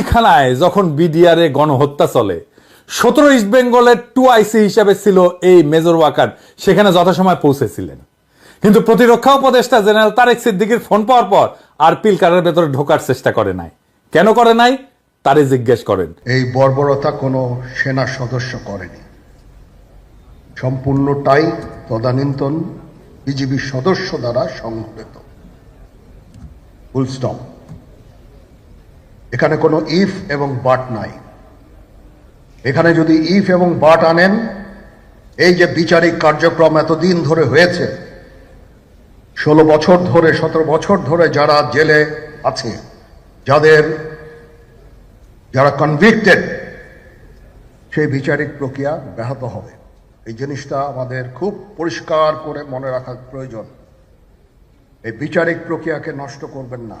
পিলখানায় যখন বিডিআরে গণহত্যা চলে, সতেরো ইস্ট বেঙ্গলের টু আইসি হিসাবে ছিল এই মেজর ওয়াকার। সেখানে যথাসময় পৌঁছেছিলেন। কিন্তু প্রতিরক্ষা উপদেষ্টা জেনারেল তারেক সিদ্দিকির ফোন পাওয়ার পর আর পিলকারের ভেতরে ঢোকার চেষ্টা করে নাই। কেন করে নাই? তারে জিজ্ঞেস করেন। এই বর্বরতা কোনো সেনা সদস্য করেনি। সম্পূর্ণটাই তদানীন্তন বিজিবি সদস্য দ্বারা সংঘটিত। ফুল এখানে কোনো ইফ এবং বাট নাই। এখানে যদি ইফ এবং বাট আনেন, এই যে বিচারিক কার্যক্রম এতদিন ধরে হয়েছে, ষোলো বছর ধরে, সতেরো বছর ধরে যারা জেলে আছে, যাদের, যারা কনভিক্টেড সেই বিচারিক প্রক্রিয়া ব্যাহত হবে। এই জিনিসটা আমাদের খুব পরিষ্কার করে মনে রাখা প্রয়োজন। এই বিচারিক প্রক্রিয়াকে নষ্ট করবেন না।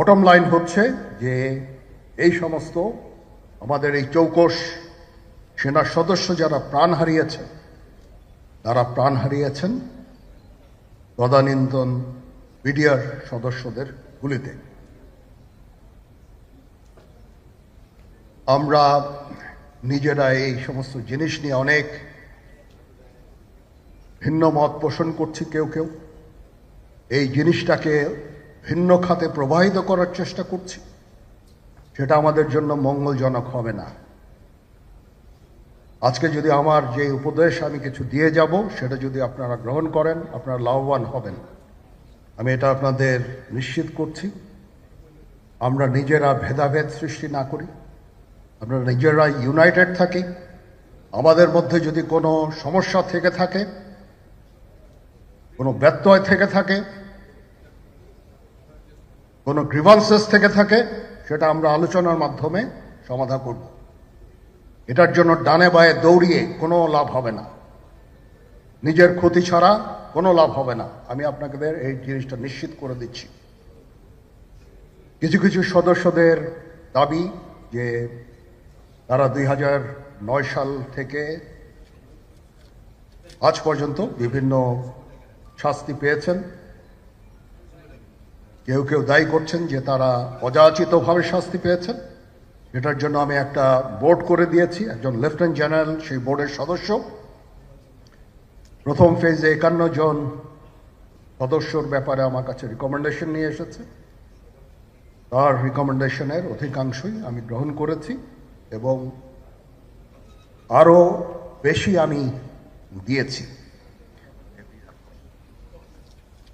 বটম লাইন হচ্ছে যে এই সমস্ত আমাদের এই চৌকস সেনার সদস্য যারা প্রাণ হারিয়েছেন তারা প্রাণ হারিয়েছেন তদানীন্তন বিডিআর সদস্যদের গুলিতে। আমরা নিজেরা এই সমস্ত জিনিস নিয়ে অনেক ভিন্ন মত পোষণ করছি কেউ কেউ। এই জিনিসটাকে ভিন্ন খাতে প্রবাহিত করার চেষ্টা করছি। সেটা আমাদের জন্য মঙ্গলজনক হবে না। আজকে যদি আমার যে উপদেশ আমি কিছু দিয়ে যাব, সেটা যদি আপনারা গ্রহণ করেন, আপনারা লাভবান হবেন। আমি এটা আপনাদের নিশ্চিত করছি। আমরা নিজেরা ভেদাভেদ সৃষ্টি না করি। আমরা নিজেরা ইউনাইটেড থাকি। আমাদের মধ্যে যদি কোনো সমস্যা থেকে থাকে, কোনো ব্যত্যয় থেকে থাকে কোনো গ্রিভান্সেস থেকে থাকে, সেটা আমরা আলোচনার মাধ্যমে সমাধান করব। এটার জন্য ডানে বায়ে দৌড়িয়ে কোনো লাভ হবে না। নিজের ক্ষতি ছাড়া কোনো লাভ হবে না। আমি আপনাদের এই জিনিসটা নিশ্চিত করে দিচ্ছি। কিছু কিছু সদস্যদের দাবি যে তারা দুই নয় সাল থেকে আজ পর্যন্ত বিভিন্ন শাস্তি পেয়েছেন। কেউ কেউ দায়ী করছেন যে তারা অযাচিতভাবে শাস্তি পেয়েছেন। এটার জন্য আমি একটা বোর্ড করে দিয়েছি, একজন লেফটেন্যান্ট জেনারেল, সেই বোর্ডের সদস্য। প্রথম ফেজে একান্ন জন সদস্যর ব্যাপারে আমার কাছে রিকমেন্ডেশন নিয়ে এসেছে। তার রিকমেন্ডেশনের অধিকাংশই আমি গ্রহণ করেছি এবং আরও বেশি আমি দিয়েছি।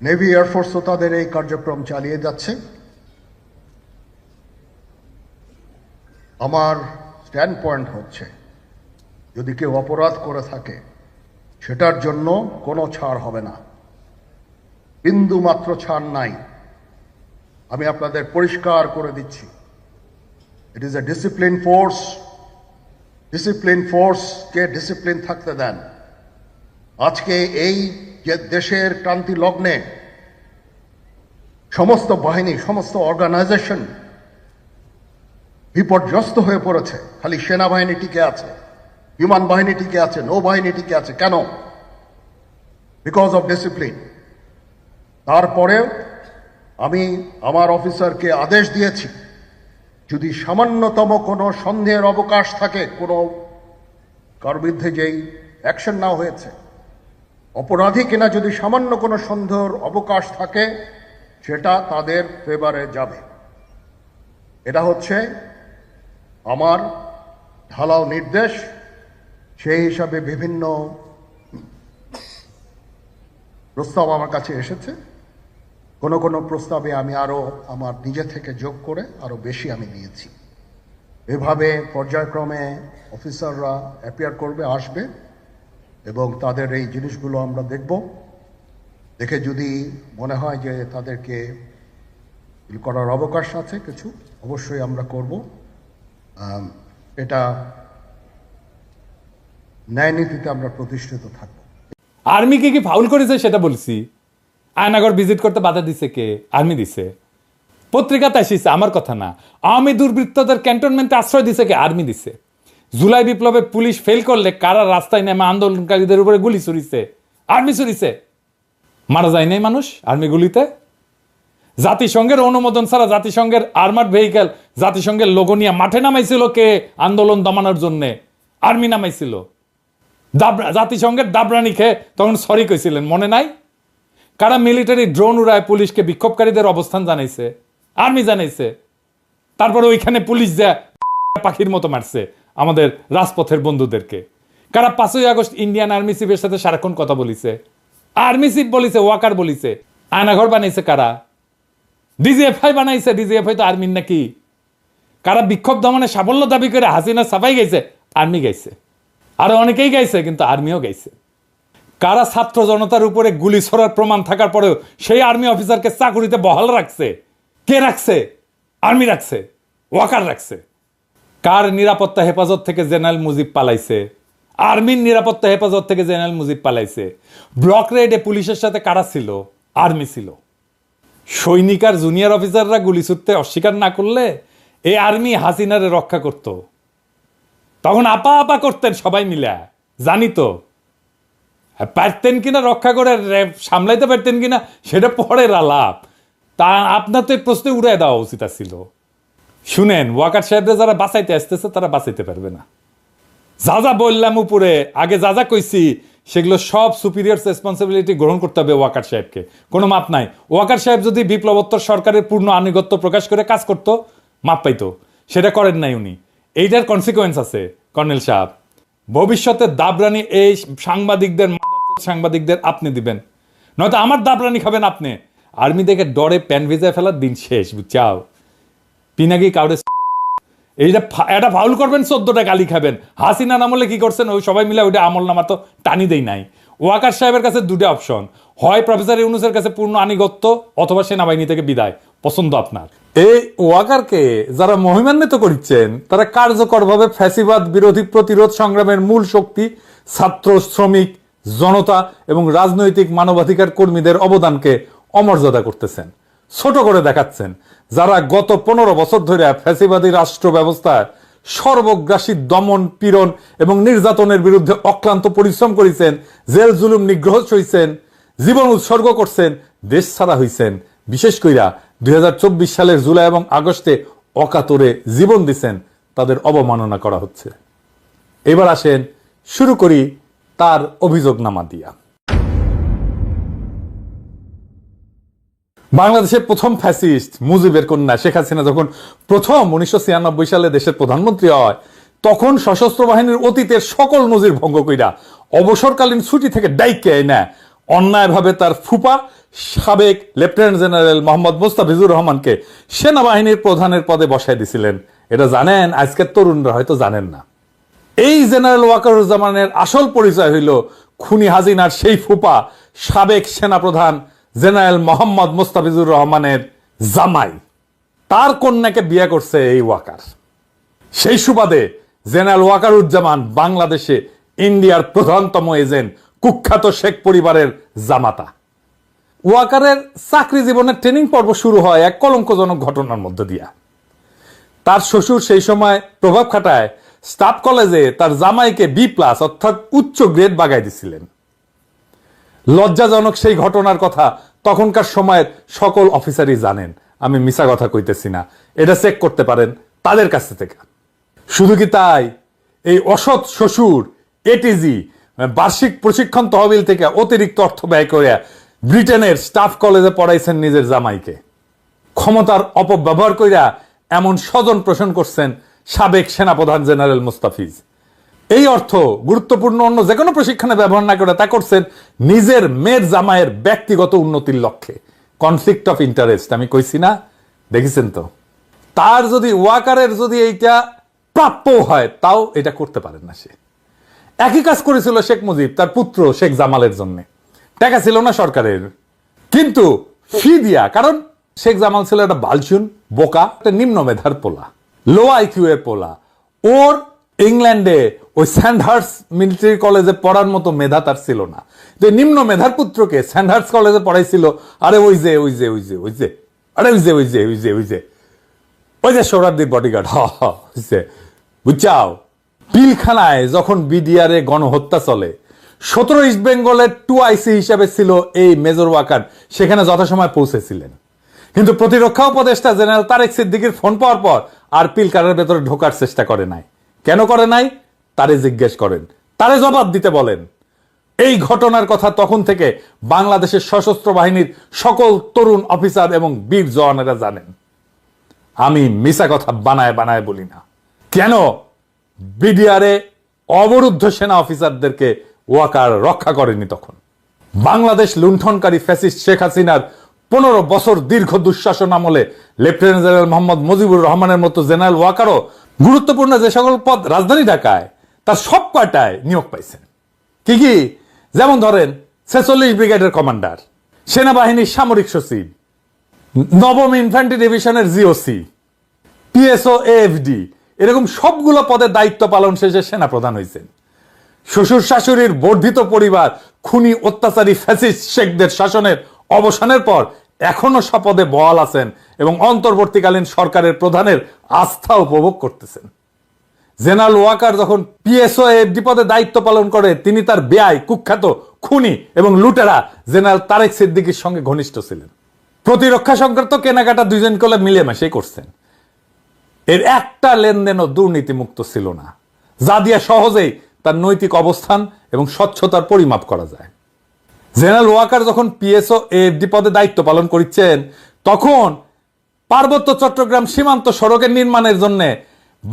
নেভি এয়ারফোর্সও তাদের এই কার্যক্রম চালিয়ে যাচ্ছে। আমার স্ট্যান্ড পয়েন্ট হচ্ছে, যদি কেউ অপরাধ করে থাকে, সেটার জন্য কোনো ছাড় হবে না। বিন্দু মাত্র ছাড় নাই। আমি আপনাদের পরিষ্কার করে দিচ্ছি। It is a discipline force discipline ফোর্সকে discipline থাকতে দেন। আজকে এই যে দেশের ক্রান্তি লগ্নে সমস্ত বাহিনী, সমস্ত অর্গানাইজেশন বিপর্যস্ত হয়ে পড়েছে। খালি সেনাবাহিনী টিকে আছে, বিমান বাহিনী টিকে আছে, নৌবাহিনী টিকে আছে। কেন? বিকজ অফ ডিসিপ্লিন তারপরেও আমি আমার অফিসারকে আদেশ দিয়েছি, যদি সামান্যতম কোনো সন্দেহের অবকাশ থাকে, কোনো কার বিরুদ্ধে যেই অ্যাকশন নেওয়া হয়েছে অপরাধী কিনা যদি সামান্য কোনো সন্দেহের অবকাশ থাকে, সেটা তাদের ফেভারে যাবে। এটা হচ্ছে আমার ঢালাও নির্দেশ, সেই হিসাবে বিভিন্ন প্রস্তাব আমার কাছে এসেছে। কোনো কোনো প্রস্তাবে আমি আরও আমার নিজে থেকে যোগ করে আরও বেশি আমি দিয়েছি এভাবে পর্যায়ক্রমে অফিসাররা অ্যাপিয়ার করবে, আসবে। এবং তাদের এই জিনিসগুলো আমরা দেখব। দেখে যদি মনে হয় যে তাদেরকে করার অবকাশ আছে কিছু, অবশ্যই আমরা করব। এটা ন্যায় নীতিতে আমরা প্রতিষ্ঠিত থাকব। আর্মি কি কি ফাউল করেছে সেটা বলছি? আয়নাগর ভিজিট করতে বাধা দিছে কে? আর্মি দিছে। পত্রিকাতে আসিছে আমার কথা না। আওয়ামী দুর্বৃত্তদের ক্যান্টনমেন্টে আশ্রয় দিছে কে? আর্মি দিছে। জুলাই বিপ্লবে পুলিশ ফেল করলে কারা রাস্তায় নেমে আন্দোলনকারীদের উপরে গুলি ছুরিছে আর্মি ছুরিছে মারা যায় নাই মানুষ আর্মি গুলিতে? জাতিসংঘের অনুমোদন ছাড়া জাতিসংঘের আর্মার্ড ভেহিকেল জাতিসংঘের লোগো নিয়ে মাঠে নামাইছিল কে? আন্দোলন দমানোর জন্য। আর্মি নামাইছিল। দাবরা জাতিসংঘের দাবরানি খেয়ে তখন সরি কইছিলেন, মনে নাই? কারা মিলিটারি ড্রোন উড়ায় পুলিশকে বিক্ষোভকারীদের অবস্থান জানাইছে? আর্মি জানাইছে। তারপরে ওইখানে পুলিশ যা পাখির মতো মারছে। আমাদের রাজপথের বন্ধুদেরকে। কারা পাঁচই আগস্ট ইন্ডিয়ান আর্মি চিফের সাথে সারাক্ষণ কথা বলিছে, আর্মি চিফ বলিছে, ওয়াকার বলিছে, আয়নাঘর বানাইছে কারা? ডিজিএফআই বানাইছে, ডিজিএফআই তো আর্মির নাকি? কারা বিক্ষোভ দমনে সাফল্য দাবি করে হাসিনা সাফাই গাইছে? আর্মি গাইছে। আরও অনেকেই গাইছে, কিন্তু আর্মিও গাইছে। কারা ছাত্র জনতার উপরে গুলি ছোড়ার প্রমাণ থাকার পরেও সেই আর্মি অফিসারকে চাকুরিতে বহাল রাখছে? কে রাখছে? আর্মি রাখছে, ওয়াকার রাখছে। কার নিরাপত্তা হেফাজত থেকে জেনারেল মুজিব পালাইছে? আর্মির নিরাপত্তা হেফাজত থেকে জেনারেল মুজিব পালাইছে। ব্লক রেডে পুলিশের সাথে কারা ছিল? আর্মি ছিল। সৈনিক আর জুনিয়র অফিসাররা গুলি ছুটতে অস্বীকার না করলে এই আর্মি হাসিনারে রক্ষা করত। তখন আপা আপা করতেন সবাই মিলে। জানি তো। আর পারতেন কিনা রক্ষা করে সামলাইতে পারতেন কিনা, সেটা পরের আলাপ। তা আপনার তো এই প্রশ্নে উড়াই দেওয়া উচিত ছিল শুনেন, ওয়াকার সাহেবরা যারা বাঁচাইতে আসতেছে, তারা বাঁচাইতে পারবে না। যা যা বললাম উপরে, আগে যা যা কইছি, সেগুলো সব সুপিরিয়র রেসপন্সিবিলিটি গ্রহণ করতে হবে ওয়াকার সাহেবকে। কোনো মাপ নাই। ওয়াকার সাহেব যদি বিপ্লবোত্তর সরকারের পূর্ণ আনুগত্য প্রকাশ করে কাজ করতো, মাপ পাইতো। সেটা করেন নাই উনি। এইটার কনসিকোয়েন্স আছে, কর্নেল সাহেব। ভবিষ্যতে দাবরানি এই সাংবাদিকদের সাংবাদিকদের আপনি দিবেন। নয়তো আমার দাবরানি খাবেন আপনি। আর্মি দেখে ডরে প্যান ভিজায় ফেলার দিন শেষ, বুঝছাও? পিনাকি কাউরে এইটা এটা ফাউল করবেন, চোদ্দটা গালি খাবেন। হাসিনা আমলে কি করছেন? ওই সবাই মিলে ওইটা আমল নামা তো টানি দেই নাই। ওয়াকার সাহেবের কাছে দুটো অপশন হয় প্রফেসর ইউনুসের কাছে পূর্ণ আনিগত্য, অথবা সেনাবাহিনী থেকে বিদায়। পছন্দ আপনার। এই ওয়াকারকে যারা মহিমান্বিত করছেন তারা কার্যকরভাবে ফ্যাসিবাদ বিরোধী প্রতিরোধ সংগ্রামের মূল শক্তি, ছাত্র, শ্রমিক, জনতা এবং রাজনৈতিক মানবাধিকার কর্মীদের অবদানকে অমর্যাদা করতেছেন। ছোট করে দেখাচ্ছেন। যারা গত পনেরো বছর ধরে ফ্যাসিবাদী রাষ্ট্র ব্যবস্থায় সর্বগ্রাসী দমন পীড়ন এবং নির্যাতনের বিরুদ্ধে অক্লান্ত পরিশ্রম করেছেন, জেল জুলুম নিগ্রহ সইছেন জীবন উৎসর্গ করছেন, দেশ ছাড়া হইছেন। বিশেষ কইরা দুই হাজার চব্বিশ সালের জুলাই এবং আগস্টে অকাতরে জীবন দিছেন, তাদের অবমাননা করা হচ্ছে। এবার আসেন, শুরু করি তার অভিযোগনামা দিয়া। বাংলাদেশের প্রথম ফ্যাসিস্ট মুজিবের কন্যা শেখ হাসিনা যখন প্রথম উনিশশো সালে দেশের প্রধানমন্ত্রী হয়, তখন সশস্ত্র বাহিনীর অতীতের সকল নজির ভঙ্গ কইরা অবসরকালীন ছুটি থেকে ডাইকে না অন্যায়ভাবে তার ফুপা সাবেক লেফটেন্যান্ট জেনারেল মোহাম্মদ মোস্তাফিজুর রহমানকে সেনাবাহিনীর প্রধানের পদে বসায় দিছিলেন। এটা জানেন? আজকের তরুণরা হয়তো জানেন না। এই জেনারেল ওয়াকারুজ্জামানের আসল পরিচয় হইল খুনি হাজিনার সেই ফুপা সাবেক সেনাপ্রধান জেনারেল মোহাম্মদ মোস্তাফিজুর রহমানের জামাই। তার কন্যাকে বিয়ে করছে এই ওয়াকার। সেই সুবাদে জেনারেল ওয়াকারুজ্জামান বাংলাদেশে ইন্ডিয়ার প্রধানতম এজেন্ট, কুখ্যাত শেখ পরিবারের জামাতা। ওয়াকারের চাকরি জীবনের ট্রেনিং পর্ব শুরু হয় এক কলঙ্কজনক ঘটনার মধ্য দিয়া। তার শ্বশুর সেই সময় প্রভাব খাটায় স্টাফ কলেজে তার জামাইকে বি প্লাস অর্থাৎ উচ্চ গ্রেড বাগাই দিছিলেন। লজ্জাজনক সেই ঘটনার কথা তখনকার সময়ের সকল অফিসারই জানেন। আমি মিছা কথা কইতেছি না। এটা চেক করতে পারেন তাদের কাছ থেকে। শুধু কি তাই? এই অসৎ শ্বশুর এটিজি বার্ষিক প্রশিক্ষণ তহবিল থেকে অতিরিক্ত অর্থ ব্যয় করে ব্রিটেনের স্টাফ কলেজে পড়াইছেন নিজের জামাইকে। ক্ষমতার অপব্যবহার কইরা এমন স্বজন পোষণ করছেন সাবেক সেনাপ্রধান জেনারেল মুস্তাফিজ। এই অর্থ গুরুত্বপূর্ণ অন্য যে কোনো প্রশিক্ষণে ব্যবহার না করে তা করছেন নিজের মেয়ের জামাইয়ের ব্যক্তিগত উন্নতির লক্ষ্যে। কনফ্লিক্ট অফ ইন্টারেস্ট আমি কইছি না, দেখেছেন তো? তার যদি ওয়াকারের যদি এইটা প্রাপ্য হয়, তাও এটা করতে পারেন না সে। একই কাজ করেছিল শেখ মুজিব, তার পুত্র শেখ জামালের জন্য। টাকা ছিল না সরকারের। কিন্তু ফি দিয়া, কারণ শেখ জামাল ছিল একটা বালচুন বোকা, একটা নিম্ন মেধার পোলা লো আইকিউ এর পোলা। ওর ইংল্যান্ডে ওই স্যান্ডহার্স মিলিটারি কলেজে পড়ার মতো মেধা তার ছিল না। যে নিম্ন মেধার পুত্রকে স্যান্ডহার্স কলেজে পড়াইছিল। আরে ওই যে ওই যে ওই যে ওই যে, আরে ওই যে ওই যে ওই যে ওই যে ওই যে সৌরার্দির বডিগার্ড হইছে পিলখানায় যখন বিডিআরে গণহত্যা চলে, সতেরো ইস্ট বেঙ্গলের টু আইসি হিসাবে ছিল এই মেজর ওয়াকার। সেখানে যথাসময় পৌঁছেছিলেন। কিন্তু প্রতিরক্ষা উপদেষ্টা জেনারেল তারেক সিদ্দিকির ফোন পাওয়ার পর আর পিলকারের ভেতরে ঢোকার চেষ্টা করে নাই। কেন করে নাই? তারে জিজ্ঞেস করেন, তারে জবাব দিতে বলেন। এই ঘটনার কথা তখন থেকে বাংলাদেশের সশস্ত্র বাহিনীর সকল তরুণ অফিসার এবং বীর জওয়ানেরা জানেন। আমি মিশা কথা বানায় বানায় বলি না। কেন? বিডিআরে অবরুদ্ধ সেনা অফিসারদেরকে ওয়াকার রক্ষা করেনি তখন। বাংলাদেশ লুণ্ঠনকারী ফ্যাসিস্ট শেখ হাসিনার পনেরো বছর দীর্ঘ দুঃশাসন আমলে লেফটেন্যান্ট জেনারেল মোহাম্মদ মুজিবুর রহমানের মতো জেনারেল ওয়াকারও গুরুত্বপূর্ণ যে সকল পদ রাজধানী ঢাকায় তার সব কয়টায় নিয়োগ পাইছেন? কি কি? যেমন ধরেন, ছেচল্লিশ ব্রিগেডের কমান্ডার সেনাবাহিনীর সামরিক সচিব, নবম ইনফ্যান্ট্রি ডিভিশনের জিওসি, পিএসও, এএফডি, এরকম সবগুলো পদের দায়িত্ব পালন শেষে সেনা প্রধান হয়েছেন শ্বশুর শাশুড়ির বর্ধিত পরিবার, খুনি, অত্যাচারী, ফ্যাসিস্ট, শেখদের শাসনের অবসানের পর এখনও সপদে বহাল আছেন এবং অন্তর্বর্তীকালীন সরকারের প্রধানের আস্থা উপভোগ করতেছেন। জেনারেল ওয়াকার যখন পিএসও এফডি পদে দায়িত্ব পালন করে, তিনি তার ব্যয়, কুখ্যাত খুনি এবং লুটেরা জেনারেল তারেক সিদ্দিকির সঙ্গে ঘনিষ্ঠ ছিলেন। প্রতিরক্ষা সংক্রান্ত কেনাকাটা দুইজন কলে মিলেমিশেই করছেন। এর একটা লেনদেনও দুর্নীতিমুক্ত ছিল না। যা দিয়ে সহজেই তার নৈতিক অবস্থান এবং স্বচ্ছতার পরিমাপ করা যায়। জেনারেল ওয়াকার যখন পিএসও এফডি পদে দায়িত্ব পালন করছেন তখন পার্বত্য চট্টগ্রাম সীমান্ত সড়কের নির্মাণের জন্য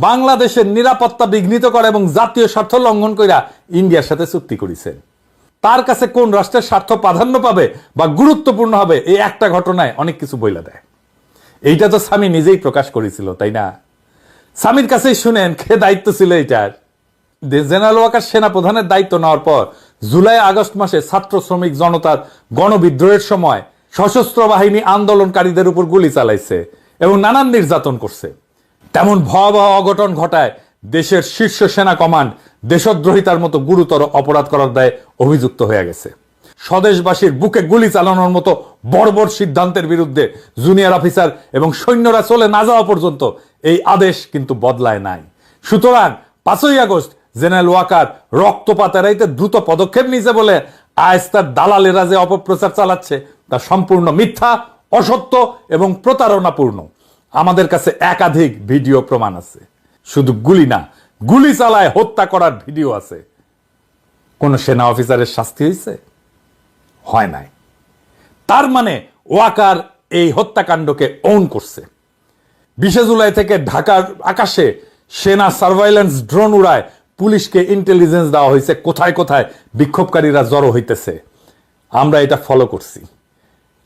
বাংলাদেশের নিরাপত্তা বিঘ্নিত করা এবং জাতীয় স্বার্থ লঙ্ঘন কইরা ইন্ডিয়ার সাথে চুক্তি করেছেন। তার কাছে কোন রাষ্ট্রের স্বার্থ প্রাধান্য পাবে বা গুরুত্বপূর্ণ হবে, এই একটা ঘটনায় অনেক কিছু বইলা দেয়। এইটা তো স্বামী নিজেই প্রকাশ করেছিল, তাই না? স্বামীর কাছেই শুনেন, কে দায়িত্ব ছিল এইটার? জেনারেল ওয়াকার সেনা প্রধানের দায়িত্ব নেওয়ার পর জুলাই আগস্ট মাসে ছাত্র শ্রমিক জনতার গণবিদ্রোহের সময় সশস্ত্র বাহিনী আন্দোলনকারীদের উপর গুলি চালাইছে এবং নানান নির্যাতন করছে। তেমন ভয়াবহ অঘটন ঘটায় দেশের শীর্ষ সেনা কমান্ড দেশদ্রোহিতার মতো গুরুতর অপরাধ করার দায়ে অভিযুক্ত হয়ে গেছে। স্বদেশবাসীর বুকে গুলি চালানোর মতো বর্বর সিদ্ধান্তের বিরুদ্ধে জুনিয়র অফিসার এবং সৈন্যরা চলে না যাওয়া পর্যন্ত এই আদেশ কিন্তু বদলায় নাই। সুতরাং পাঁচই আগস্ট জেনারেল ওয়াকার রক্তপাত এড়াইতে দ্রুত পদক্ষেপ নিয়েছে বলে আয়স্তার দালালেরা যে অপপ্রচার চালাচ্ছে তা সম্পূর্ণ মিথ্যা, অসত্য এবং প্রতারণাপূর্ণ। আমাদের কাছে একাধিক ভিডিও প্রমাণ আছে। শুধু গুলি না, গুলি চালায় হত্যা করার ভিডিও আছে। কোন সেনা অফিসারের শাস্তি হয়েছে? হয় নাই। তার মানে ওয়াকার এই হত্যাকাণ্ডকে ওন করছে। বিশে জুলাই থেকে ঢাকার আকাশে সেনা সার্ভাইলেন্স ড্রোন উড়ায় পুলিশকে ইন্টেলিজেন্স দেওয়া হয়েছে। কোথায় কোথায় বিক্ষোভকারীরা জড়ো হইতেছে? আমরা এটা ফলো করছি।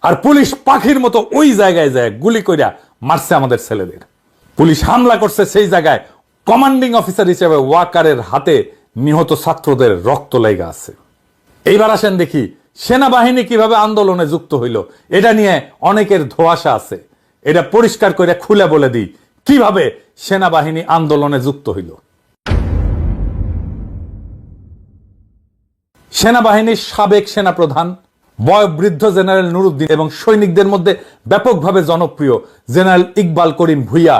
আর পুলিশ পাখির মতো ওই জায়গায় যায়, গুলি কইরা মারছে আমাদের ছেলেদের। পুলিশ হামলা করছে সেই জায়গায়। কমান্ডিং অফিসার হিসেবে ওয়াকারের হাতে নিহত ছাত্রদের রক্ত লেগে আছে। এইবার আসেন দেখি, সেনাবাহিনী কীভাবে আন্দোলনে যুক্ত হইল, এটা নিয়ে অনেকের ধোয়াশা আছে। এটা পরিষ্কার করে খুলে বলে দিই, কীভাবে সেনাবাহিনী আন্দোলনে যুক্ত হইল। সেনাবাহিনীর সাবেক সেনাপ্রধান বয়োবৃদ্ধ জেনারেল নুরুদ্দিন এবং সৈনিকদের মধ্যে ব্যাপকভাবে জনপ্রিয় জেনারেল ইকবাল করিম ভুইয়া।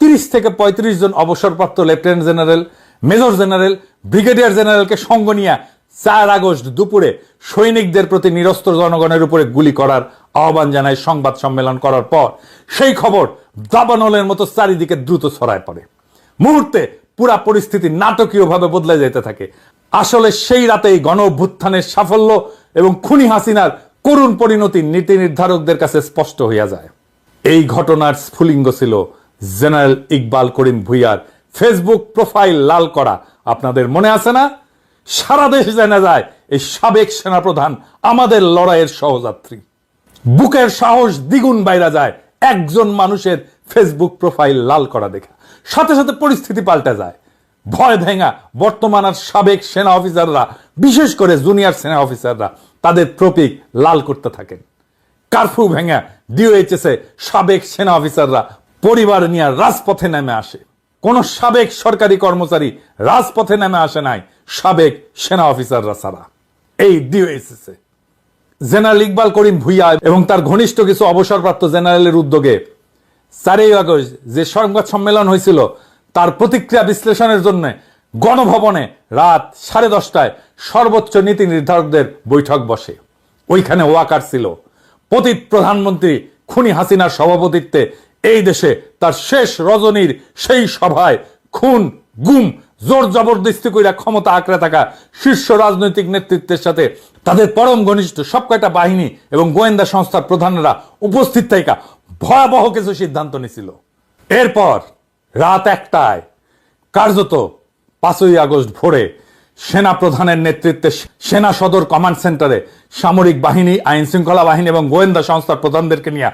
তিরিশ থেকে পঁয়ত্রিশ জন অবসরপ্রাপ্ত lieutenant general, major general, brigadier জেনারেলকে সঙ্গ নিয়ে চার আগস্ট দুপুরে সৈনিকদের প্রতি নিরস্ত্র জনগণের উপরে গুলি করার আহ্বান জানায় সংবাদ সম্মেলন করার পর। সেই খবর দাবানলের মতো চারিদিকে দ্রুত ছড়ায় পড়ে। মুহূর্তে পুরা পরিস্থিতি নাটকীয়ভাবে বদলে যেতে থাকে। আসলে সেই রাতেই গণ অভ্যুত্থানের সাফল্য এবং খুনি হাসিনার করুণ পরিণতি নীতি নির্ধারকদের কাছে স্পষ্ট হইয়া যায়। এই ঘটনার স্ফুলিঙ্গ ছিল জেনারেল ইকবাল করিম ভুইয়ার ফেসবুক প্রোফাইল লাল করা। আপনাদের মনে আছে না? সারা দেশ জানা যায়, এই সাবেক সেনাপ্রধান আমাদের লড়াইয়ের সহযাত্রী। বুকের সাহস দ্বিগুণ বাইরা যায় একজন মানুষের ফেসবুক প্রোফাইল লাল করা দেখা। সাথে সাথে পরিস্থিতি পাল্টে যায়। ভয় ভেঙা বর্তমান আর সাবেক সেনা অফিসাররা, বিশেষ করে জুনিয়র সেনা অফিসাররা তাদের প্রতীক লাল করতে থাকেন। কারফিউ ভেঙা ডিওএইচএস সাবেক সেনা অফিসাররা পরিবার নিয়ে রাজপথে নেমে আসে। কোন সাবেক সরকারি কর্মচারী রাজপথে নেমে আসে নাই সাবেক সেনা অফিসাররা ছাড়া। এই ডিওএসএসে জেনারেল ইকবাল করিম ভুইয়া এবং তার ঘনিষ্ঠ কিছু অবসরপ্রাপ্ত জেনারেলের উদ্যোগে চারই আগস্ট যে সংবাদ সম্মেলন হয়েছিল, তার প্রতিক্রিয়া বিশ্লেষণের জন্য গণভবনে রাত সাড়ে দশটায় সর্বোচ্চ নীতি নির্ধারকদের বৈঠক বসে। ওইখানে ওয়াকার ছিল। পতিত প্রধানমন্ত্রী খুনি হাসিনার সভাপতিত্বে এই দেশে তার শেষ রজনীর সেই সভায় খুন, গুম, জোর জবরদস্তি কইরা ক্ষমতা আঁকড়ে থাকা শীর্ষ রাজনৈতিক নেতৃত্বের সাথে তাদের পরম ঘনিষ্ঠ সব কয়টা বাহিনী এবং গোয়েন্দা সংস্থার প্রধানরা উপস্থিত থাকা ভয়াবহ কিছু সিদ্ধান্ত নিছিল। এরপর রাত একটায় কার্যত পাঁচই আগস্ট ভোরে সেনা প্রধানের নেতৃত্বে সেনা সদর কমান্ড সেন্টারে সামরিক বাহিনী আইন শৃঙ্খলা বাহিনী এবং গোয়েন্দা সংস্থার প্রধানদেরকে নিয়ে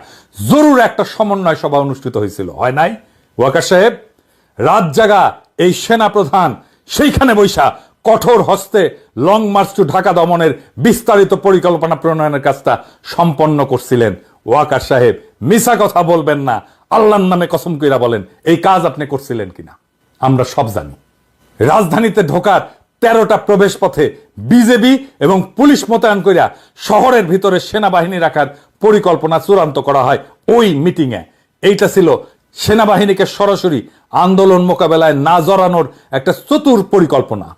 জরুর একটা সমন্বয় সভা অনুষ্ঠিত হয়েছিল। হয় নাই? ওয়াকার সাহেব, রাত জাগা এই সেনা প্রধান সেইখানে বৈশা কঠোর হস্তে লং মার্চ টু ঢাকা দমনের বিস্তারিত পরিকল্পনা প্রণয়নের কাজটা সম্পন্ন করছিলেন। ওয়াকার সাহেব মিশা কথা বলবেন না, আল্লাহর নামে কসম কইরা বলেন, এই কাজ আপনি করছিলেন কিনা? আমরা সব জানি। রাজধানীতে ঢোকার তেরোটা প্রবেশ পথে বিজেপি এবং পুলিশ মোতায়েন করিয়া শহরের ভিতরে সেনাবাহিনী রাখার পরিকল্পনা চূড়ান্ত করা হয় ওই মিটিংয়ে। এইটা ছিল সেনাবাহিনীকে সরাসরি আন্দোলন মোকাবেলায় না জড়ানোর একটা চতুর পরিকল্পনা।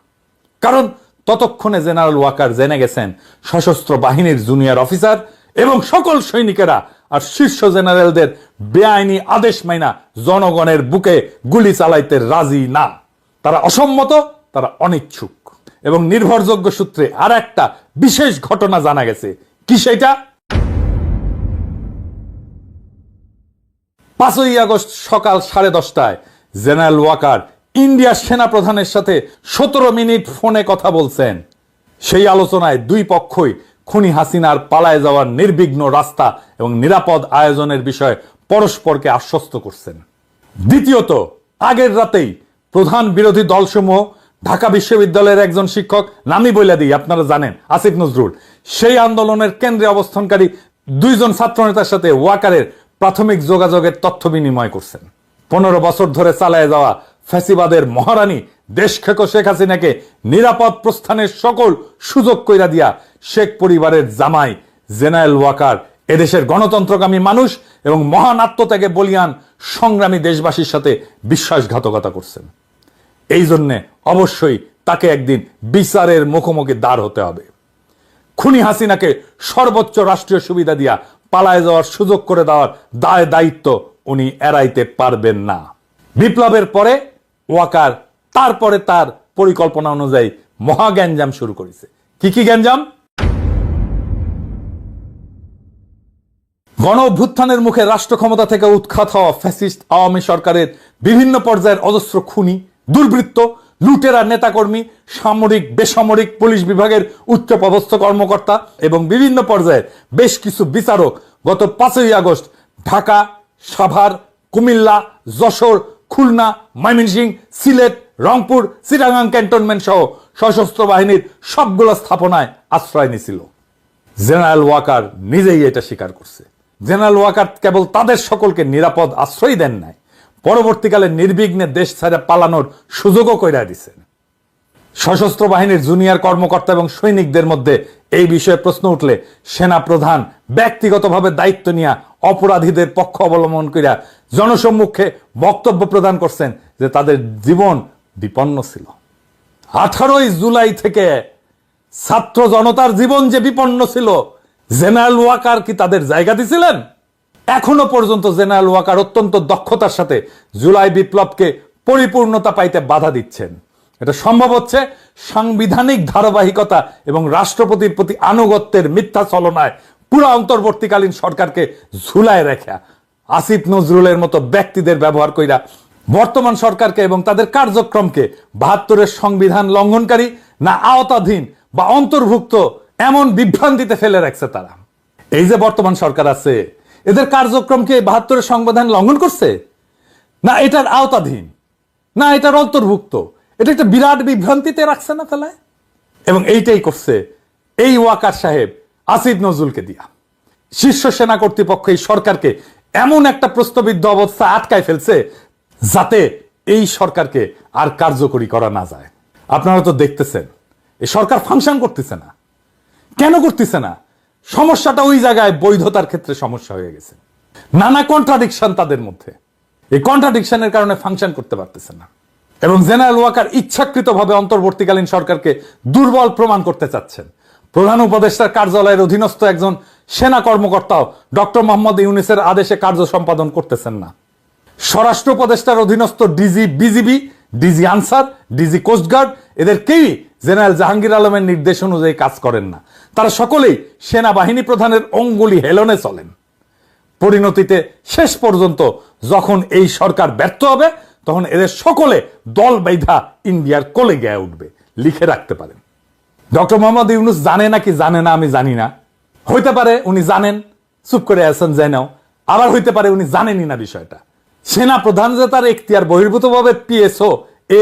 কারণ ততক্ষণে জেনারেল ওয়াকার জেনে গেছেন, সশস্ত্র বাহিনীর জুনিয়র অফিসার এবং সকল সৈনিকেরা আর শীর্ষ জেনারেলদের বেআইনি আদেশ মাইনা জনগণের বুকে গুলি চালাইতে রাজি না। তারা অসম্মত, তারা অনিচ্ছুক। এবং নির্ভরযোগ্য সূত্রে আর একটা বিশেষ ঘটনা জানা গেছে। কি সেটা? পাঁচই আগস্ট সকাল সাড়ে দশটায় জেনারেল ওয়াকার ইন্ডিয়ার সেনা প্রধানের সাথে সতেরো মিনিট ফোনে কথা বলছেন। সেই আলোচনায় দুই পক্ষই খুনি হাসিনার পালায় যাওয়ার নির্বিঘ্ন রাস্তা এবং নিরাপদ আয়োজনের বিষয়ে পরস্পরকে আশ্বস্ত করছেন। দ্বিতীয়ত, আগের রাতেই প্রধান বিরোধী দলসমূহ ঢাকা বিশ্ববিদ্যালয়ের একজন শিক্ষক নামি বইলা দিই, আপনারা জানেন, আসিফ নজরুল। সেই আন্দোলনের কেন্দ্রে অবস্থানকারী দুইজন ছাত্রনেতার সাথে ওয়াকারের প্রাথমিক যোগাযোগের তথ্য বিনিময় করছেন। পনেরো বছর ধরে চালায় যাওয়া ফ্যাসিবাদের মহারানী দেশ খেকো শেখ হাসিনাকে নিরাপদ প্রস্থানের সকল সুযোগ কইরা দিয়া শেখ পরিবারের জামাই জেনারেল ওয়াকার এদেশের গণতন্ত্রকামী মানুষ এবং মহান আত্মত্যাগে বলিয়ান সংগ্রামী দেশবাসীর সাথে বিশ্বাসঘাতকতা করছেন। এই জন্যে অবশ্যই তাকে একদিন বিচারের মুখোমুখি দাঁড় হতে হবে। খুনি হাসিনাকে সর্বোচ্চ রাষ্ট্রীয় সুবিধা দিয়া পালায় যাওয়ার সুযোগ করে দেওয়ার দায় দায়িত্ব উনি এড়াইতে পারবেন না। বিপ্লবের পরে ওয়াকার তারপরে তার পরিকল্পনা অনুযায়ী মহা গ্যাঞ্জাম শুরু করেছে। কি কি গ্যাঞ্জাম? গণ অভ্যুত্থানের মুখে রাষ্ট্র ক্ষমতা থেকে উৎখাত হওয়া ফ্যাসিস্ট আওয়ামী সরকারের বিভিন্ন পর্যায়ের অজস্র খুনি দুর্বৃত্ত, লুটেরা নেতাকর্মী, সামরিক, বেসামরিক পুলিশ বিভাগের উচ্চপদস্থ কর্মকর্তা এবং বিভিন্ন পর্যায়ে বেশ কিছু বিচারক গত পাঁচই আগস্ট ঢাকা, সাভার, কুমিল্লা, যশোর, খুলনা, ময়মনসিংহ, সিলেট, রংপুর, চিটাগাং ক্যান্টনমেন্ট সহ সশস্ত্র বাহিনীর সবগুলো স্থাপনায় আশ্রয় নিছিল জেনারেল ওয়াকার নিজেই এটা স্বীকার করছে। জেনারেল ওয়াকার কেবল তাদের সকলকে নিরাপদ আশ্রয় দেন নাই। পরবর্তীকালে নির্বিঘ্নে দেশ ছেড়ে পালানোর সুযোগও কইরা দিছেন। সশস্ত্র বাহিনীর জুনিয়র কর্মকর্তা এবং সৈনিকদের মধ্যে এই বিষয়ে প্রশ্ন উঠলে সেনা প্রধান ব্যক্তিগতভাবে দায়িত্ব নিয়ে অপরাধীদের পক্ষ অবলম্বন করিয়া জনসম্মুখে বক্তব্য প্রদান করছেন যে তাদের জীবন বিপন্ন ছিল। আঠারোই জুলাই থেকে ছাত্র জনতার জীবন যে বিপন্ন ছিল, জেনারেল ওয়াকার কি তাদের জায়গা দিছিলেন? এখনও পর্যন্ত জেনারেল ওয়াকার অত্যন্ত দক্ষতার সাথে জুলাই বিপ্লবকে পরিপূর্ণতা পাইতে বাধা দিচ্ছেন। এটা সম্ভব হচ্ছে সাংবিধানিক ধারাবাহিকতা এবং রাষ্ট্রপতির প্রতি আনুগত্যের মিথ্যা চলনায় পুরো অন্তর্বর্তীকালীন সরকারকে ঝুলায় রেখা। আসিফ নজরুলের মতো ব্যক্তিদের ব্যবহার কইরা বর্তমান সরকারকে এবং তাদের কার্যক্রমকে বাহাত্তরের সংবিধান লঙ্ঘনকারী না আওতাধীন বা অন্তর্ভুক্ত এমন বিভ্রান্তিতে ফেলে রাখছে তারা। এই যে বর্তমান সরকার আছে এদের কার্যক্রমকে বাহাত্তরের সংবিধান লঙ্ঘন করছে? না, এটার আওতাধীন। না, এটার অন্তর্ভুক্ত। এটা একটা বিরাট বিভ্রান্তিতে রাখছে না ফেলায়? এবং এইটাই করছে এই ওয়াকার সাহেব আসিফ নজরুলকে দিয়া। শীর্ষ সেনা কর্তৃপক্ষ এই সরকারকে এমন একটা প্রস্তবিদ্ধ অবস্থা আটকায় ফেলছে যাতে এই সরকারকে আর কার্যকরী করা না যায়। আপনারা তো দেখতেছেন এই সরকার ফাংশন করতেছে না। কেন করতেছে না? সমস্যাটা ওই জায়গায় বৈধতার ক্ষেত্রে সমস্যা হয়ে গেছে। নানা কন্ট্রাডিকশন তাদের মধ্যে। এই কন্ট্রাডিকশনের কারণে ফাংশন করতে পারতেছে না। এবং জেনারেল ওয়াকার ইচ্ছাকৃতভাবে অন্তর্বর্তীকালীন সরকারকে দুর্বল প্রমাণ করতে চাচ্ছেন। প্রধান উপদেষ্টার কার্যালয়ের অধীনস্থ একজন সেনা কর্মকর্তাও ডক্টর মোহাম্মদ ইউনিসের আদেশে কার্য সম্পাদন করতেছেন না। স্বরাষ্ট্র উপদেষ্টার অধীনস্থ DG BGB, DG Ansar, DG coast guard এদের কেউই জেনারেল জাহাঙ্গীর আলমের নির্দেশ অনুযায়ী কাজ করেন না। তারা সকলেই সেনাবাহিনী প্রধানের অঙ্গুলি হেলনে চলেন। পরিণতিতে শেষ পর্যন্ত যখন এই সরকার ব্যর্থ হবে, তখন এদের সকলে দল বেঁধা ইন্ডিয়ার কোলে গিয়ে উঠবে, লিখে রাখতে পারেন। ডক্টর মোহাম্মদ ইউনুস জানে নাকি জানে না আমি জানি না। হইতে পারে উনি জানেন, চুপ করে আছেন জেনেও আবার হইতে পারে উনি জানেনই না বিষয়টা। সেনা প্রধান যে তার এখতিয়ার বহির্ভূতভাবে PSO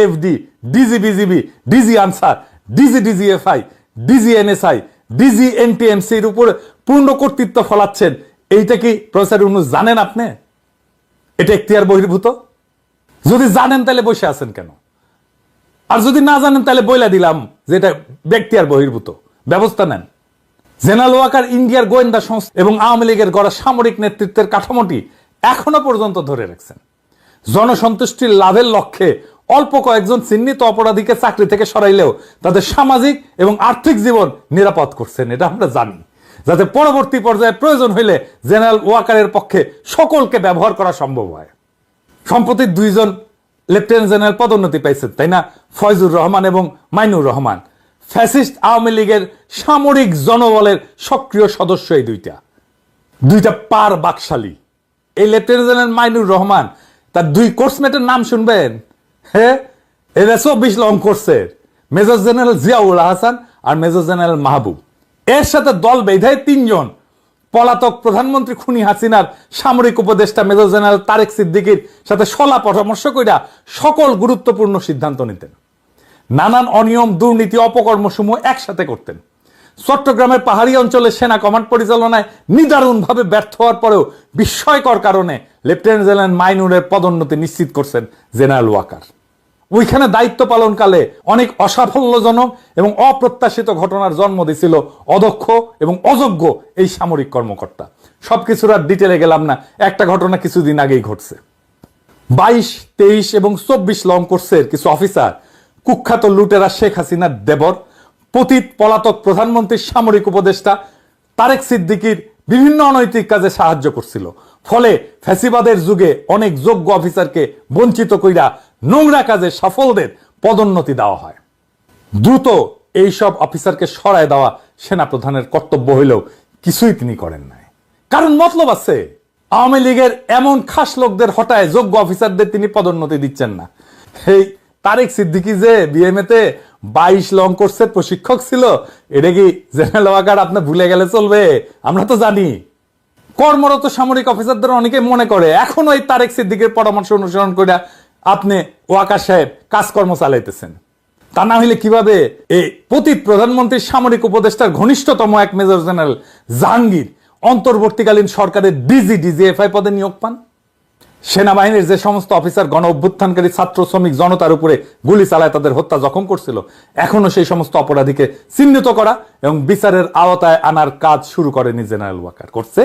FD DG BGB DG Ansar DG DGFI DG NSI DG এনটিএমসির উপর পূর্ণ কর্তৃত্ব ফলাচ্ছেন। এইটা কি প্রফেসর ইউনুস জানেন আপনি? এটা এখতিয়ার বহির্ভূত? যদি জানেন তাহলে বসে আছেন কেন? আর যদি না জানেন তাহলে বইলা দিলাম যে এটা ব্যক্তি আর বহির্ভূত। ব্যবস্থা নেন। জেনারেল ওয়াকার ইন্ডিয়ার গোয়েন্দা সংস্থা এবং আওয়ামী লীগের গড়া সামরিক নেতৃত্বের কাঠামোটি এখনও পর্যন্ত ধরে রাখছেন। জনসন্তুষ্টির লাভের লক্ষ্যে অল্প কয়েকজন চিহ্নিত অপরাধীকে চাকরি থেকে সরাইলেও তাদের সামাজিক এবং আর্থিক জীবন নিরাপদ করছেন, এটা আমরা জানি। যাতে পরবর্তী পর্যায়ে প্রয়োজন হইলে জেনারেল ওয়াকারের পক্ষে সকলকে ব্যবহার করা সম্ভব হয়। সম্প্রতি দুইজন লেফটেন্যান্ট জেনারেল পদোন্নতি পাইছেন, তাই না? ফয়জুর রহমান এবং মাইনুর রহমান। ফ্যাসিস্ট আওয়ামী লীগের সামরিক জনবলের সক্রিয় সদস্য এই দুইটা। দুইটা পার বাকশালী। এই লেফটেন্যান্ট জেনারেল মাইনুর রহমান, তার দুই কোর্সমেটের নাম শুনবেন? হ্যাঁ long major general Ziaul Hasan আর মেজর জেনারেল মাহবুব। এর সাথে দল বেঁধায় তিনজন। পলাতক প্রধানমন্ত্রী খুনি হাসিনার সামরিক উপদেষ্টা মেজর জেনারেল তারেক সিদ্দিকির সাথে সলা পরামর্শ কইরা সকল গুরুত্বপূর্ণ সিদ্ধান্ত নিতেন। নানান অনিয়ম, দুর্নীতি, অপকর্মসমূহ একসাথে করতেন। চট্টগ্রামের পাহাড়ি অঞ্চলে সেনা কমান্ড পরিচালনায় নিদারুণভাবে ব্যর্থ হওয়ার পরেও বিস্ময়কর কারণে লেফটেন্যান্ট জেনারেল মাইনুরের পদোন্নতি নিশ্চিত করছেন জেনারেল ওয়াকার। ওইখানে দায়িত্ব পালনকালে অনেক অসাফল্যজনক এবং অপ্রত্যাশিত ঘটনার জন্ম দিছিল অদক্ষ এবং অযোগ্য এই সামরিক কর্মকর্তা। সবকিছুর আর ডিটেলে গেলাম না, একটা ঘটনা কিছুদিন আগেই ঘটছে। বাইশ, তেইশ এবং চব্বিশ লং কোর্সের কিছু অফিসার, কুখ্যাত লুটেরা শেখ হাসিনার দেবর, পতিত পলাতক প্রধানমন্ত্রীর সামরিক উপদেষ্টা তারেক সিদ্দিকির বিভিন্ন অনৈতিক কাজে সাহায্য করছিল। ফলে ফ্যাসিবাদের যুগে অনেক যোগ্য অফিসারকে বঞ্চিত কইরা নোংরা কাজে সফলদের পদোন্নতি দেওয়া হয়। দ্রুত এইসব অফিসারকে সরায় দেওয়া সেনা প্রধানের কর্তব্য হইলেও কিছুই তিনি করেন নাই। কারণ মতলব আছে, আওয়ামী লীগের এমন খাস লোকদের হটায় যোগ্য অফিসারদের তিনি পদোন্নতি দিচ্ছেন না। এই তারেক সিদ্দিকি যে বিএমএতে বাইশ লং কোর্সের প্রশিক্ষক ছিল, এটা কি জেনারেল ওয়াকার আপনি ভুলে গেলে চলবে? আমরা তো জানি। কর্মরত সামরিক অফিসারদের অনেকে মনে করে, এখনও এই তারেক সিদ্দিকের পরামর্শ অনুসরণ করে আপনি ওয়াকার সাহেব কাজকর্ম চালাইতেছেন। তা না হইলে কীভাবে এই পতিত প্রধানমন্ত্রীর সামরিক উপদেষ্টার ঘনিষ্ঠতম এক মেজর জেনারেল জাহাঙ্গীর অন্তর্বর্তীকালীন সরকারের ডিজি, ডিজিএফআই পদে নিয়োগ পান? সেনাবাহিনীর যে সমস্ত অফিসার গণ অভ্যুত্থানকারী ছাত্র শ্রমিক জনতার উপরে গুলি চালায় তাদের হত্যা জখম করছিল, এখনও সেই সমস্ত অপরাধীকে চিহ্নিত করা এবং বিচারের আওতায় আনার কাজ শুরু করেনি জেনারেল ওয়াকার, করছে,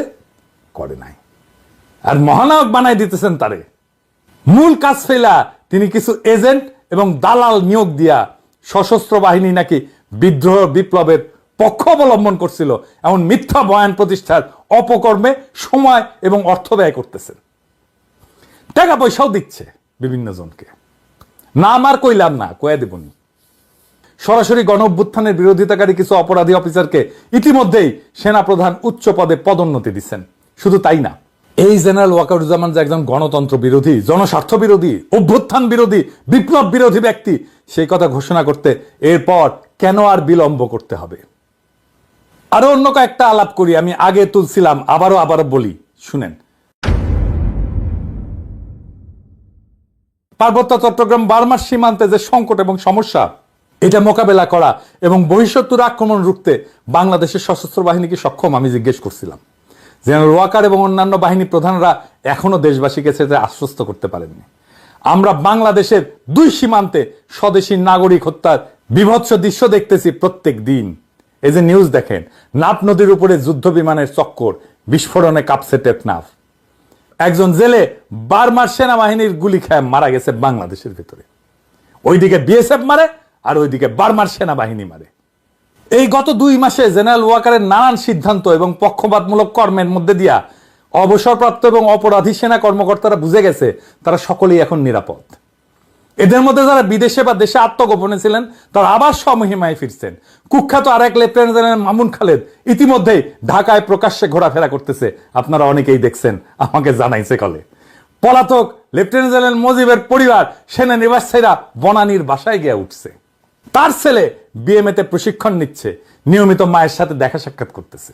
করে নাই। আর মহানায়ক বানাই দিতেছেন তারে। মূল কাজ ফেলা, তিনি কিছু এজেন্ট এবং দালাল নিয়োগ দিয়া সশস্ত্র বাহিনী নাকি বিদ্রোহ বিপ্লবের পক্ষ অবলম্বন করছিল, এমন মিথ্যা বয়ান প্রতিষ্ঠার অপকর্মে সময় এবং অর্থ ব্যয় করতেছেন টাকা পয়সাও দিচ্ছে বিভিন্ন জনকে। না আমার কইলাম না, কয়ে দেবনি। সরাসরি গণ অভ্যুত্থানের বিরোধিতাকারী কিছু অপরাধী অফিসারকে ইতিমধ্যেই সেনাপ্রধান উচ্চ পদে পদোন্নতি দিচ্ছেন। শুধু তাই না এই জেনারেল ওয়াকারুজ্জামান যে একজন গণতন্ত্র বিরোধী, জনস্বার্থ বিরোধী, অভ্যুত্থান বিরোধী, বিপ্লব বিরোধী ব্যক্তি, সেই কথা ঘোষণা করতে এরপর কেন আর বিলম্ব করতে হবে? আরও অন্য কয়েকটা আলাপ করি, আমি আগে তুলছিলাম, আবারও আবারও বলি, শুনেন। পার্বত্য চট্টগ্রাম বার্মার সীমান্তে যে সংকট এবং সমস্যা, এটা মোকাবেলা করা এবং বহিঃশত্রুর আক্রমণ রুখতে বাংলাদেশের সশস্ত্র বাহিনী কি সক্ষম, আমি জিজ্ঞেস করছিলাম। জেনারেল ওয়াকার এবং অন্যান্য বাহিনী প্রধানরা এখনও দেশবাসীকে সেটা আশ্বস্ত করতে পারেননি। আমরা বাংলাদেশের দুই সীমান্তে স্বদেশী নাগরিক হত্যার বিভৎস দৃশ্য দেখতেছি প্রত্যেক দিন। এই যে নিউজ দেখেন, নাপ নদীর উপরে যুদ্ধ বিমানের চক্কর, বিস্ফোরণে কাঁপছে টেকনাফ। একজন জেলে বারমার সেনাবাহিনীর গুলি খায় মারা গেছে বাংলাদেশের ভিতরে। ওইদিকে বিএসএফ মারে আর ওইদিকে বারমার সেনাবাহিনী মারে। এই গত দুই মাসে জেনারেল ওয়াকারের নানান সিদ্ধান্ত এবং পক্ষপাতমূলক কর্মের মধ্যে দিয়া অবসরপ্রাপ্ত এবং অপরাধী সেনা কর্মকর্তারা বুঝে গেছে তারা সকলেই এখন নিরাপদ। এদের মধ্যে যারা বিদেশে বা দেশে আত্মগোপনে ছিলেন, তারা আবার স্বমহিমায় ফিরছেন। কুখ্যাত আরেক লেফটেন্যান্ট জেনারেল মামুন খালেদ ইতিমধ্যেই ঢাকায় প্রকাশ্যে ঘোরাফেরা করতেছে। আপনারা অনেকেই দেখছেন, আমাকে জানাইছে কলে। পলাতক লেফটেন্যান্ট জেনারেল মজিবের পরিবার সেনানিবাসীরা বনানীর বাসায় গিয়ে উঠছে। তার ছেলে বিএমএতে প্রশিক্ষণ নিচ্ছে, নিয়মিত মায়ের সাথে দেখা সাক্ষাৎ করতেছে।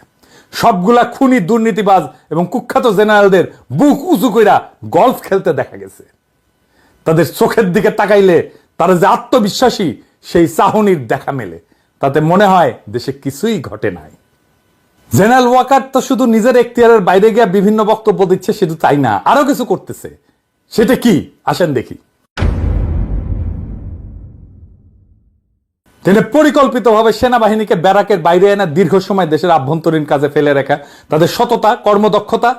সবগুলা খুনি, দুর্নীতিবাজ এবং কুখ্যাত জেনারেলদের বুক উঁচু কইরা গলফ খেলতে দেখা গেছে। তাদের চোখের দিকে তাকাইলে তারা যে আত্মবিশ্বাসী, সেই চাহনির দেখা মেলে। তাতে মনে হয় দেশে কিছুই ঘটে নাই। জেনারেল ওয়াকার তো শুধু নিজের এখতিয়ারের বাইরে গিয়ে বিভিন্ন বক্তব্য দিচ্ছে শুধু তাই না? আরও কিছু করতেছে। সেটা কি? আসেন দেখি। তিনি পরিকল্পিতভাবে সেনাবাহিনীকে ব্যারাকের বাইরে এনে দীর্ঘ সময় দেশের আভ্যন্তরীণ কাজে ফেলে রাখা, তাদের সততা, কর্মদক্ষতা,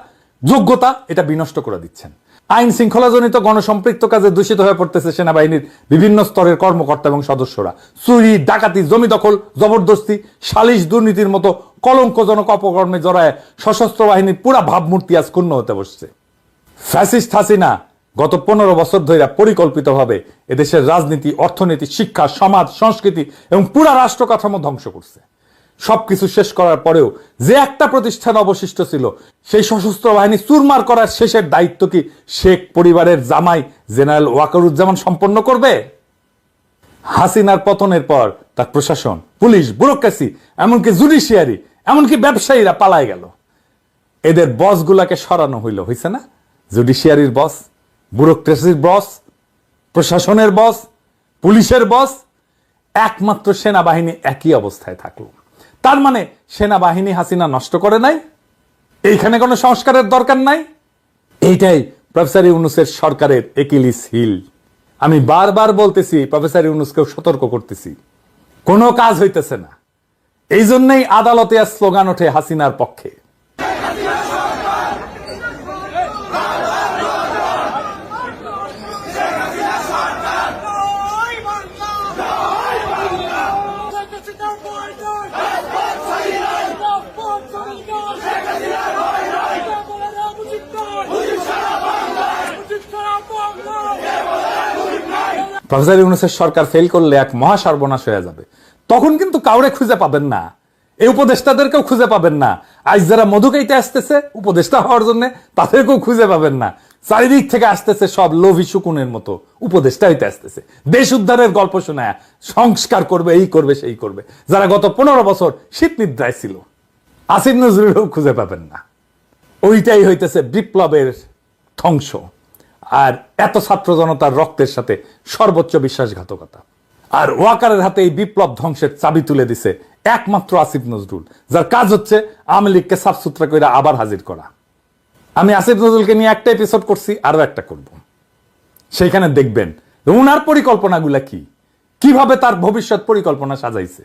যোগ্যতা, এটা বিনষ্ট করে দিচ্ছেন। আইন শৃঙ্খলাজনিত গণসম্পৃক্ত কাজে দূষিত হয়ে পড়তেছে সেনাবাহিনীর বিভিন্ন স্তরের কর্মকর্তা এবং সদস্যরা। চুরি, ডাকাতি, জমি দখল, জবরদস্তি, সালিশ দুর্নীতির মতো কলঙ্কজনক অপকর্মে জড়ায় সশস্ত্র বাহিনীর পুরা ভাবমূর্তি আজ ক্ষুণ্ণ হতে বসছে। ফ্যাসিস্ট হাসিনা গত পনেরো বছর ধরে পরিকল্পিতভাবে এদেশের রাজনীতি, অর্থনীতি, শিক্ষা, সমাজ, সংস্কৃতি এবং পুরা রাষ্ট্র কাঠামো ধ্বংস করছে। সবকিছু শেষ করার পরেও যে একটা প্রতিষ্ঠান অবশিষ্ট ছিল, সেই সশস্ত্র বাহিনী চুরমার করার শেষের দায়িত্ব কি শেখ পরিবারের জামাই জেনারেল ওয়াকারুজ্জামান সম্পন্ন করবে? হাসিনার পতনের পর তার প্রশাসন, পুলিশ, ব্যুরোক্রেসি, এমনকি জুডিশিয়ারি, এমনকি ব্যবসায়ীরা পালায় গেল। এদের বসগুলাকে সরানো হইল, হইছে না? জুডিশিয়ারির বস ব্যুরোক্রেসির বস, প্রশাসনের বস, পুলিশের বস, একমাত্র সেনাবাহিনী একই অবস্থায় থাকল। তার মানে সেনাবাহিনী হাসিনা নষ্ট করে নাই, এইখানে কোনো সংস্কারের দরকার নাই? এইটাই প্রফেসর ইউনুসের সরকারের একিলিস হিল। আমি বারবার বলতেছি, প্রফেসর ইউনুসকেও সতর্ক করতেছি। কোনো কাজ হইতেছে না। এই জন্যই আদালতে স্লোগান ওঠে হাসিনার পক্ষে জয় বাংলা জয় Bangla Sheikh Hasina boycott Sheikh Hasina boycott Sheikh Hasina boycott বলে না মুজিব নয় মুজিব সারা বাংলা মুজিব সারা বাংলা প্রফেসর ইউনুসের সরকার ফেল করলে এক মহা সর্বনাশ হয়ে যাবে। তখন কিন্তু কাউরে খুঁজে পাবেন না। এই উপদেষ্টাদেরকেও খুঁজে পাবেন না। আজ যারা মধু খাইতে আসতেছে, উপদেষ্টা হওয়ার জন্য তাদেরকেও খুঁজে পাবেন না। চারিদিক থেকে আসতেছে সব লোভী শুকুনের মতো উপদেষ্টা হইতে আসতেছে। দেশ উদ্ধারের গল্প শোনায়, সংস্কার করবে, এই করবে, সেই করবে। যারা গত পনেরো বছর শীত নিদ্রায় ছিল, আসিফ নজরুলও খুঁজে পাবেন না। ওইটাই হইতেছে বিপ্লবের ধ্বংস। আর এত ছাত্র জনতার রক্তের সাথে সর্বোচ্চ বিশ্বাসঘাতকতা। আর ওয়াকারের হাতে এই বিপ্লব ধ্বংসের চাবি তুলে দিছে একমাত্র আসিফ নজরুল, যার কাজ হচ্ছে আওয়ামী লীগকে সাফসুতরা করে আবার হাজির করা। আমি আসিফ নজরুলকে নিয়ে একটা এপিসোড করছি আরও একটা করব। সেইখানে দেখবেন উনার পরিকল্পনাগুলা কি? কীভাবে তার ভবিষ্যৎ পরিকল্পনা সাজাইছে?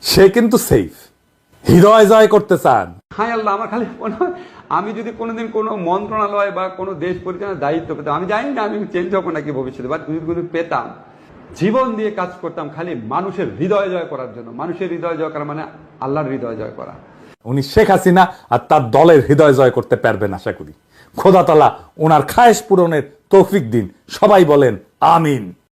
সে কিন্তু সেফ হৃদয় জয় করতে চান। হাই আল্লাহ, আমার খালি মনে হয় আমি যদি কোনোদিন কোনো মন্ত্রণালয় বা কোনো দেশ পরিচালনার দায়িত্ব পেতাম, আমি জানি না আমি চেঞ্জ হব নাকি ভবিষ্যতে বা যদি কোনো পেতাম, জীবন দিয়ে কাজ করতাম খালি মানুষের হৃদয় জয় করার জন্য। মানুষের হৃদয় জয় করা মানে আল্লাহর হৃদয় জয় করা। উনি শেখ হাসিনা আর তার দলের হৃদয় জয় করতে পারবেন আশা করি। খোদা তালা ওনার খায়েশ পূরণের তৌফিক দিন। সবাই বলেন, আমিন।